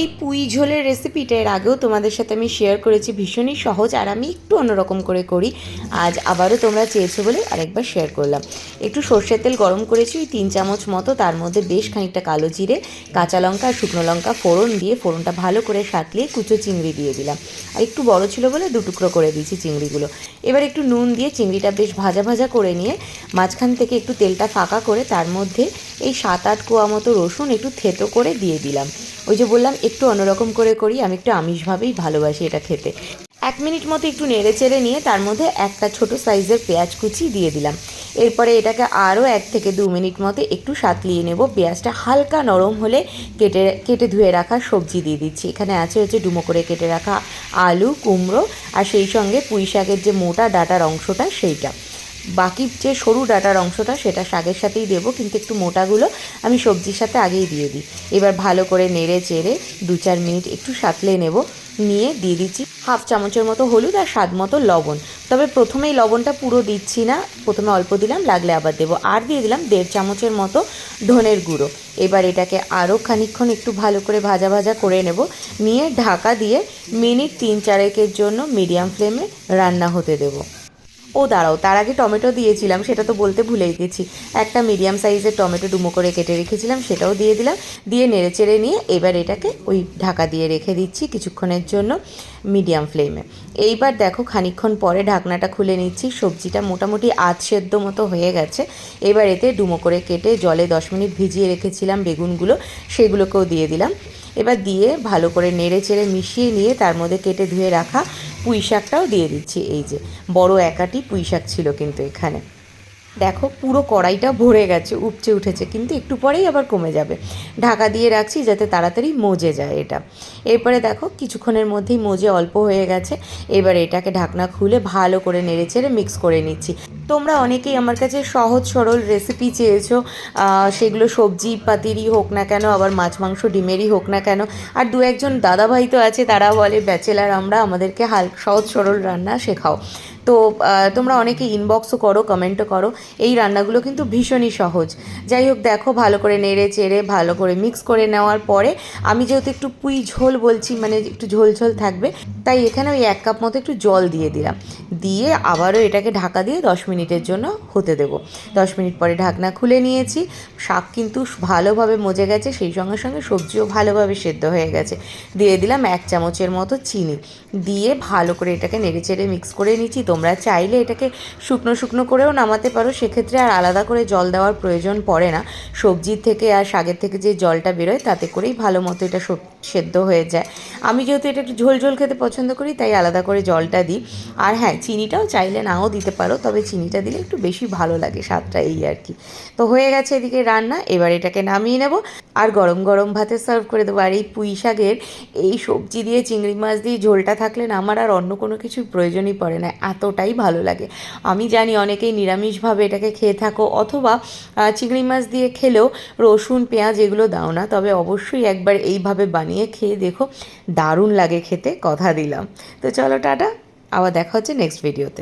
এই পুঁই ঝোলের রেসিপিটা এর আগেও তোমাদের সাথে আমি শেয়ার করেছি ভীষণই সহজ আর আমি একটু অন্যরকম করে করি। আজ আবারও তোমরা চেয়েছো বলে আরেকবার শেয়ার করলাম। একটু সর্ষের তেল গরম করেছি ওই তিন চামচ মতো, তার মধ্যে বেশ খানিকটা কালো জিরে, কাঁচা লঙ্কা আর শুকনো লঙ্কা ফোড়ন দিয়ে ফোড়নটা ভালো করে সাতলিয়ে কুচো চিংড়ি দিয়ে দিলাম। আর একটু বড় ছিল বলে দু টুকরো করে দিয়েছি চিংড়িগুলো। এবার একটু নুন দিয়ে চিংড়িটা বেশ ভাজা ভাজা করে নিয়ে মাঝখান থেকে একটু তেলটা ফাঁকা করে তার মধ্যে এই সাত আট কোয়া মতো রসুন একটু থেতো করে দিয়ে দিলাম। ওই যে বললাম, একটু অন্যরকম করে করি, আমি একটু আমিষভাবেই ভালোবাসি এটা খেতে। এক মিনিট মতো একটু নেড়ে চেড়ে নিয়ে তার মধ্যে একটা ছোট সাইজের পেঁয়াজ কুচি দিয়ে দিলাম। এরপরে এটাকে আরও এক থেকে দু মিনিট মতো একটু সাতলিয়ে নেব। পেঁয়াজটা হালকা নরম হলে কেটে কেটে ধুয়ে রাখা সবজি দিয়ে দিচ্ছি। এখানে আছে হচ্ছে ডুমো করে কেটে রাখা আলু, কুমড়ো আর সেই সঙ্গে পুঁই শাকের যে মোটা ডাটার অংশটা সেইটা। বাকি যে সরু ডাটার অংশটা সেটা শাকের সাথেই দেবো, কিন্তু একটু মোটাগুলো আমি সবজির সাথে আগেই দিয়ে দিই। এবার ভালো করে নেড়ে চেড়ে দু চার মিনিট একটু সাতলে নেব। নিয়ে দিয়ে দিচ্ছি হাফ চামচের মতো হলুদ আর স্বাদ মতো লবণ। তবে প্রথমেই লবণটা পুরো দিচ্ছি না, প্রথমে অল্প দিলাম, লাগলে আবার দেবো। আর দিয়ে দিলাম দেড় চামচের মতো ধনের গুঁড়ো। এবার এটাকে আরও খানিকক্ষণ একটু ভালো করে ভাজা ভাজা করে নেব। নিয়ে ঢাকা দিয়ে মিনিট তিন চারেকের জন্য মিডিয়াম ফ্লেমে রান্না হতে দেবো। ও, দাঁড়াও, তার আগে টমেটো দিয়েছিলাম, সেটা তো বলতে ভুলেই গেছি। একটা মিডিয়াম সাইজের টমেটো ডুমো করে কেটে রেখেছিলাম, সেটাও দিয়ে দিলাম। দিয়ে নেড়ে চেড়ে নিয়ে এবার এটাকে ওই ঢাকা দিয়ে রেখে দিচ্ছি কিছুক্ষণের জন্য মিডিয়াম ফ্লেমে এইবার দেখো খানিকক্ষণ পরে ঢাকনাটা খুলে নিচ্ছি, সবজিটা মোটামুটি আধ সেদ্ধ মতো হয়ে গেছে। এবার এতে ডুমো করে কেটে জলে দশ মিনিট ভিজিয়ে রেখেছিলাম বেগুনগুলো, সেগুলোকেও দিয়ে দিলাম। এবার দিয়ে ভালো করে নেড়ে চেড়ে মিশিয়ে নিয়ে তার মধ্যে কেটে ধুয়ে রাখা পুঁই শাকটাও দিয়ে দিচ্ছি। এই যে বড় একাটি পুঁই শাক ছিল কিন্তু এখানে। দেখো, পুরো কড়াইটা ভরে গেছে, উপচে উঠেছে, কিন্তু একটু পরেই আবার কমে যাবে। ঢাকা দিয়ে রাখছি যাতে তাড়াতাড়ি মজে যায় এটা। এরপরে দেখো, কিছুক্ষণের মধ্যেই মজে অল্প হয়ে গেছে। এবার এটাকে ঢাকনা খুলে ভালো করে নেড়ে চেড়ে মিক্স করে নিচ্ছি। তোমরা অনেকেই আমার কাছে সহজ সরল রেসিপি চেয়েছো সেগুলো সবজি পাতিরই হোক না কেন, আবার মাছ, মাংস, ডিমেরই হোক না কেন। আর দু একজন দাদাভাই তো আছে, তারা বলে, ব্যাচেলার, আমরা আমাদেরকে হাল, সহজ সরল রান্না শেখাও। তো তোমরা অনেকে ইনবক্সও করো কমেন্টও করো। এই রান্নাগুলো কিন্তু ভীষণই সহজ। যাই হোক, দেখো, ভালো করে নেড়ে চেড়ে, ভালো করে মিক্স করে নেওয়ার পরে আমি যেহেতু একটু পুই ঝোল বলছি মানে একটু ঝোল ঝোল থাকবে, তাই এখানে ওই এক কাপ মতো একটু জল দিয়ে দিলাম। দিয়ে আবারও এটাকে ঢাকা দিয়ে দশ মিনিটের জন্য হতে দেবো। দশ মিনিট পরে ঢাকনা খুলে নিয়েছি। শাক কিন্তু ভালোভাবে মজে গেছে, সেই সঙ্গে সঙ্গে সবজিও ভালোভাবে সেদ্ধ হয়ে গেছে। দিয়ে দিলাম এক চামচের মতো চিনি। দিয়ে ভালো করে এটাকে নেড়ে চেড়ে মিক্স করে নিচ্ছি। তোমরা চাইলে এটাকে শুকনো শুকনো করেও নামাতে পারো। সেক্ষেত্রে আর আলাদা করে জল দেওয়ার প্রয়োজন পড়ে না। সবজির থেকে আর শাকের থেকে যে জলটা বেরোয়, তাতে করেই ভালো মতো এটা সেদ্ধ হয়ে যায়। আমি যেহেতু এটা একটু ঝোল ঝোল খেতে পছন্দ করি, তাই আলাদা করে জলটা দিই। আর হ্যাঁ চিনিটাও চাইলে নাও দিতে পারো, তবে চিনিটা দিলে একটু বেশি ভালো লাগে স্বাদটা এই আর কি। তো হয়ে গেছে এদিকে রান্না, এবার এটাকে নামিয়ে নেব। আর গরম গরম ভাতে সার্ভ করে দেবো। আর এই পুঁই শাকের এই সবজি দিয়ে, চিংড়ি মাছ দিয়ে ঝোলটা থাকলে না আমার আর অন্য কোনো কিছুর প্রয়োজনই পড়ে না, এতটাই ভালো লাগে। আমি জানি অনেকেই নিরামিষভাবে এটাকে খেয়ে থাকো অথবা চিংড়ি মাছ দিয়ে খেলেও রসুন, পেঁয়াজ এগুলো দাও না, তবে অবশ্যই একবার এইভাবে বানিয়ে খেয়ে দেখো, দারুণ লাগে খেতে, কথা দিলাম। তো চলো, টাটা, আবার দেখা হচ্ছে নেক্সট ভিডিওতে